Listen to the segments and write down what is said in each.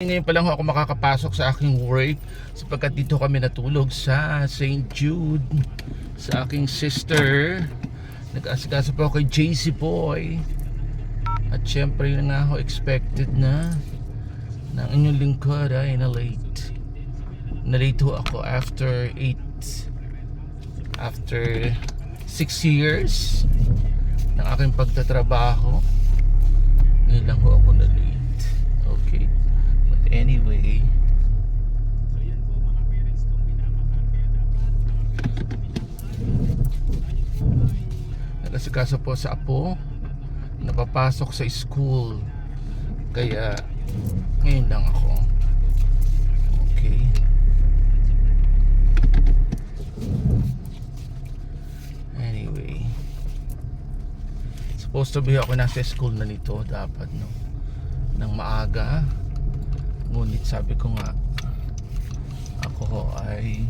Ngayon pa lang ako makakapasok sa aking work sapagkat dito kami natulog sa St. Jude sa aking sister. Nag-asikaso po ako kay JC Boy. At syempre yun nga ho expected na ng inyong lingkod ay na late. Na late ako after 8 after 6 years ng aking pagtatrabaho. Ngayon lang ako na late. Anyway, nag-asikaso po sa apo. Napapasok sa school. Kaya ngayon lang ako. Okay. Anyway. Supposed to be ako nasa school na nito dapat no? Ng maaga ngunit sabi ko nga ako ay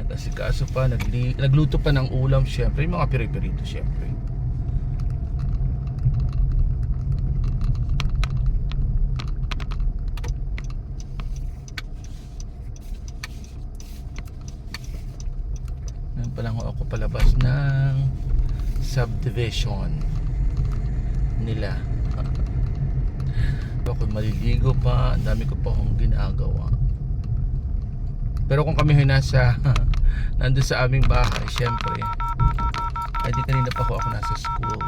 nag-asikaso pa nagli, nagluto pa ng ulam syempre yung mga piri-pirito syempre Ngayon pa lang ho ako palabas ng subdivision nila. Ako maliligo pa, dami ko pa akong ginagawa. Pero kung kami nasa nandun sa aming bahay, syempre, ay di kanina pa ako ako nasa school.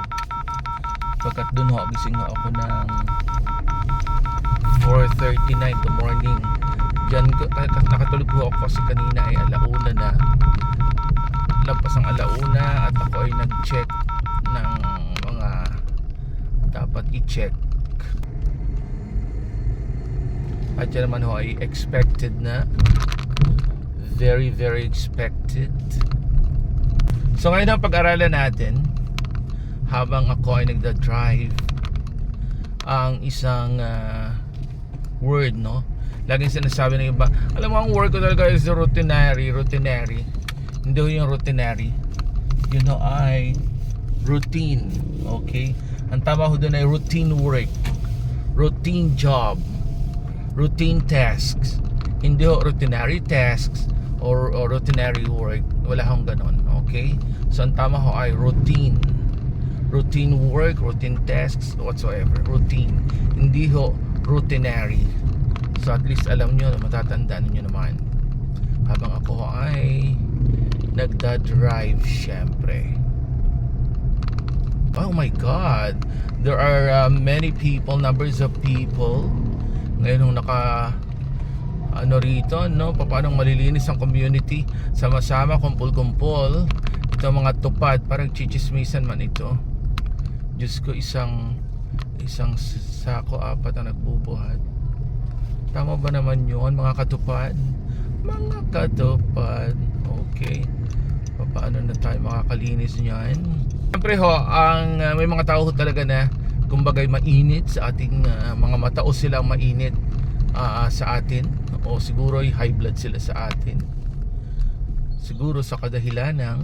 Pagkat dun ho, gising ho ako ng 4.39 the morning. Ka- nakatulog ho ako kasi kanina ay alauna na lampas ang alauna at ako ay nag-check ng mga dapat i-check at yan naman ho ay expected na. Very very expected. So ngayon ang pag-aralan natin habang ako ay nagda-drive ang isang ah, word no? Laging sinasabi ng iba alam mo ang word ko talaga is routinary routinary. Hindi ho yung routinary. Yun ho ay routine okay? Ang tama ho doon ay routine work routine job routine tasks. Hindi ho routinary tasks or, or routinary work. Wala hong ganon okay? So ang tama ho ay routine. Routine work routine tasks whatsoever. Routine. Hindi ho routinary. So at least alam nyo matatandaan nyo naman. Habang ako ho ay nagda-drive syempre. Oh my god! There are uh, many people numbers of people ngayon nung naka ano rito no? Paano malilinis ang community? Sama-sama kumpul-kumpul. Ito mga tupad. Parang chichismisan man ito. Diyos ko isang isang sako apat ang nagbubuhat. Tama ba naman yun mga katupad? Mga katupad. Okay. Paano na tayo makakalinis niyan? Siyempre ho, ang uh, may mga tao ho talaga na kumbagay mainit sa ating uh, mga mata o silang mainit uh, sa atin o siguro ay high blood sila sa atin. Siguro sa kadahilan ng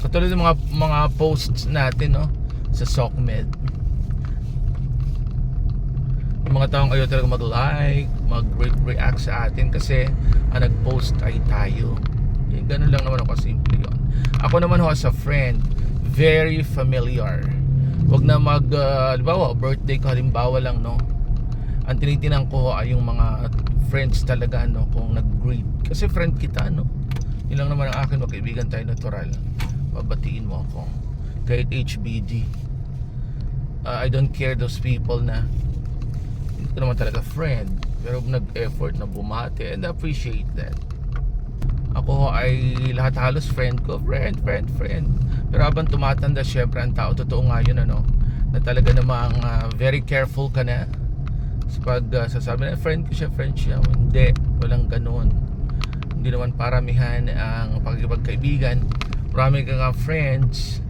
Katulad ng mga mga posts natin no sa SOCMED. Yung mga taong ayaw talaga mag-like, mag-react sa atin kasi ang nag-post ay tayo. Yung ganun lang naman ako simple yun. Ako naman ho as a friend, very familiar. Huwag na mag, uh, halimbawa, birthday ko halimbawa lang, no? Ang tinitinan ko ay yung mga friends talaga, no? Kung nag-greet. Kasi friend kita, no? Yun lang naman ang akin, magkaibigan tayo natural. Babatiin mo ako. Kahit HBD. Uh, I don't care those people na hindi ko naman talaga friend pero nag-effort na bumati and I appreciate that ako ay lahat halos friend ko. Friend, friend, friend. Pero habang tumatanda syempre ang tao totoo nga yun ano na talaga namang ah, very careful ka na. Sa pag ah, sasabi na friend ko siya, friend siya. Hindi, walang ganun. Hindi naman paramihan ang pagkipagkaibigan marami ka nga friends.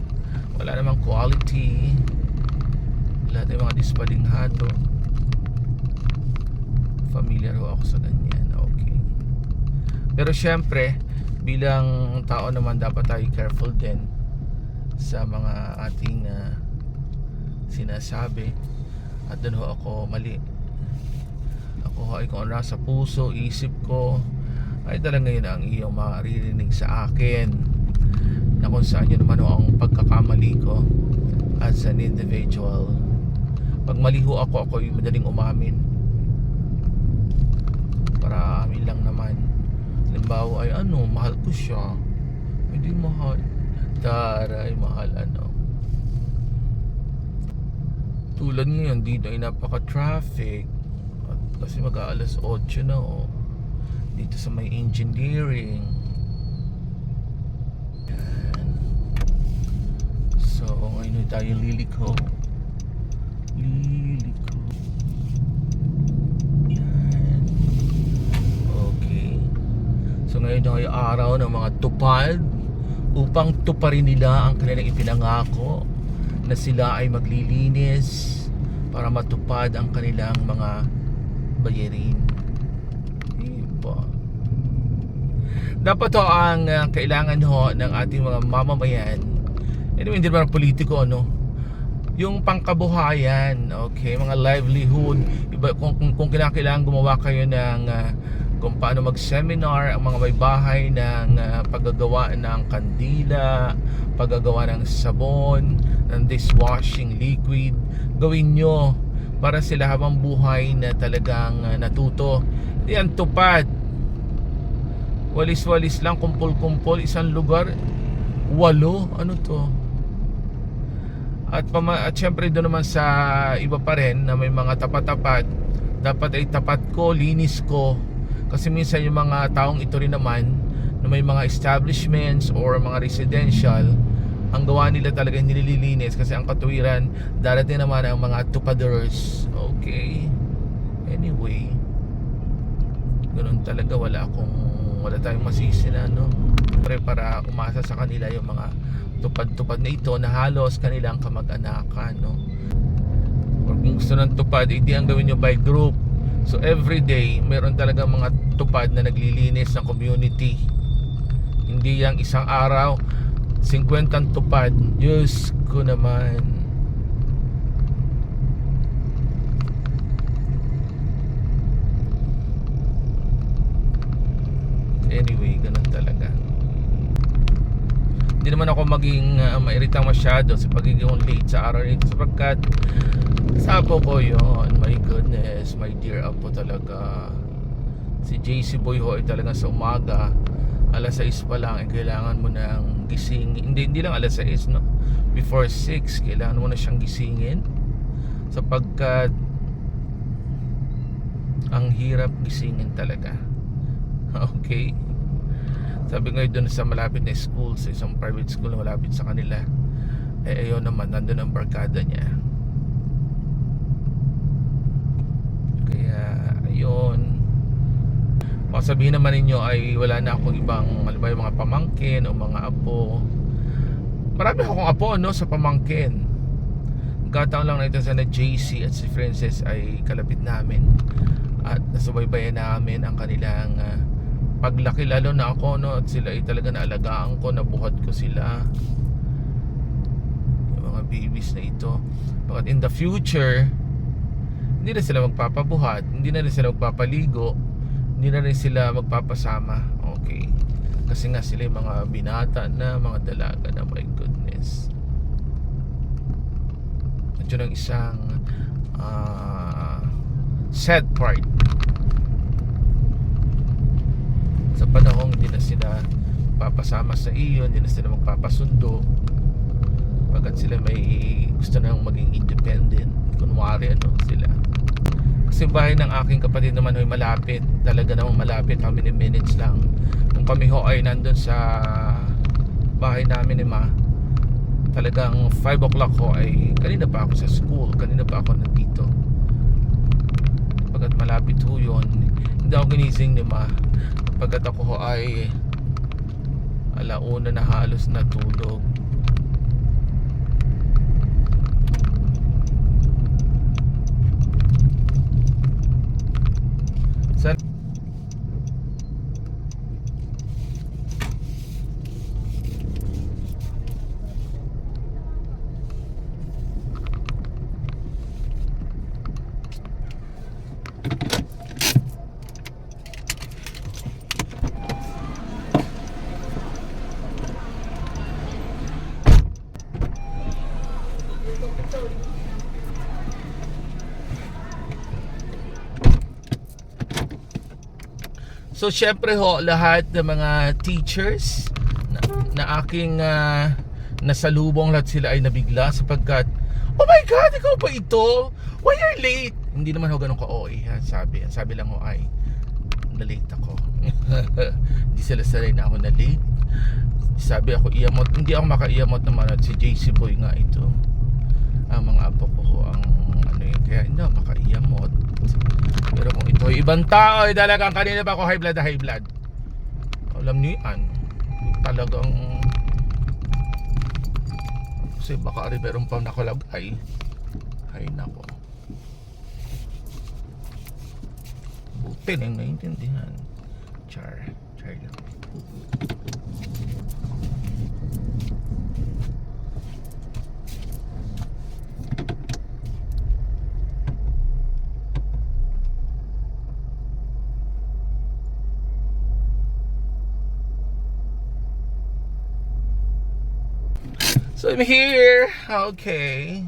Wala namang quality. Lahat ng mga dispalinghado familiar ho ako sa ganyan pero syempre bilang tao naman dapat tayo careful din sa mga ating ah, sinasabi. At doon ho ako mali. Ako ho ay kung ano nasa puso, isip ko ay talaga yun ang iyong maririnig sa akin. Na kung saan yun naman ho ang pagkakamali ko as an individual. Pag mali ho ako, ako yung madaling umamin. Para amin lang naman halimbawa ay ano, mahal ko siya. Hindi mahal. Taray, mahal ano. Tulad ngayon dito ay napaka-traffic. At kasi mag-aalas 8 na oh. Dito sa may engineering. Yan. so ngayon ay tayo liliko yan okay so ngayon ay araw ng mga tupad upang tuparin nila ang kanilang ipinangako na sila ay maglilinis para matupad ang kanilang mga bayarin. Diba? Dapat to ang uh, kailangan ho ng ating mga mamamayan. Anyway, hindi naman politiko, no? Yung pangkabuhayan, okay, mga livelihood, iba, kung, kung, kung kinakailangan gumawa kayo ng uh, kung paano mag-seminar ang mga may bahay ng uh, paggagawa ng kandila, paggagawa ng sabon, ng dishwashing liquid, gawin nyo para sila habang buhay na talagang uh, natuto. Yan tupad. Walis-walis lang, kumpul-kumpul, isang lugar, walo, ano to? At, pama, at syempre doon naman sa iba pa rin na may mga tapat-tapat, dapat ay tapat ko, linis ko. Kasi minsan yung mga taong ito rin naman na may mga establishments or mga residential, ang gawa nila talaga hindi nililinis kasi ang katuwiran darating naman ang mga tupaders. Okay. Anyway, ganun talaga wala akong wala tayong masisi na no. Pre para umasa sa kanila yung mga tupad-tupad na ito na halos kanilang kamag-anakan no. Kung gusto ng tupad, hindi ang gawin nyo by group. So every day, meron talaga mga tupad na naglilinis ng community. Hindi yang isang araw 50 ang tupad. Diyos ko naman. Anyway, ganun talaga. Hindi naman ako maging uh, mairitang masyado sa pagiging late sa araw nito sapagkat sapo ko yon My goodness, my dear apo talaga. Si JC Boy ho ay talaga sa umaga alas 6 pa lang ay kailangan mo nang gising hindi, hindi lang alas 6 no? Before 6 kailangan mo na siyang gisingin. Sapagkat ang hirap gisingin talaga. Okay? Sabi nga doon sa malapit na school sa isang private school na malapit sa kanila eh ayun naman nandun ang barkada niya kaya ayun Baka sabihin naman ninyo ay wala na akong ibang alam yung mga pamangkin o mga apo. Marami akong apo no sa pamangkin. Gataon lang na ito sana JC at si Frances ay kalapit namin. At nasubaybayan namin ang kanilang uh, paglaki. Lalo na ako no at sila ay talaga naalagaan ko nabuhat ko sila. Yung mga babies na ito. Bakit in the future hindi na sila magpapabuhat hindi na rin sila magpapaligo hindi na rin sila magpapasama. Okay. Kasi nga sila yung mga binata na mga dalaga na my goodness. At yun ang isang uh, sad part. Sa panahong hindi na sila papasama sa iyo hindi na sila magpapasundo pagkat sila may gusto nang maging independent kunwari ano sila kasi bahay ng aking kapatid naman ay malapit. Talaga namang malapit how many minutes lang. Kung kami ho ay nandun sa bahay namin ni ma talagang 5 o'clock ho ay kanina pa ako sa school kanina pa ako nandito. Pagkat malapit ho yun hindi ako ginising ni ma. Pagkat ako ho ay alauna na halos natulog So syempre ho, lahat ng mga teachers na, na aking ah, nasalubong lahat sila ay nabigla sapagkat Oh my God, ikaw ba ito? Why you're late? Hindi naman ho ganun ka-OA ha, sabi. Sabi lang ho ay na-late ako. Hindi sila sanay na ako na late. Sabi ako iyamot, hindi ako makaiyamot naman at si JC Boy nga ito. Ang mga apo ko ho ang ano yun, kaya hindi ako makaiyamot. Pero kung ito ay ibang tao, ay talagang kanina pa ako high blood high blood. Alam niyo yan. Talagang kasi baka rin meron pang nakalagay. Ay nako. Buti na yung naiintindihan. Char. Char lang. So I'm here. Okay.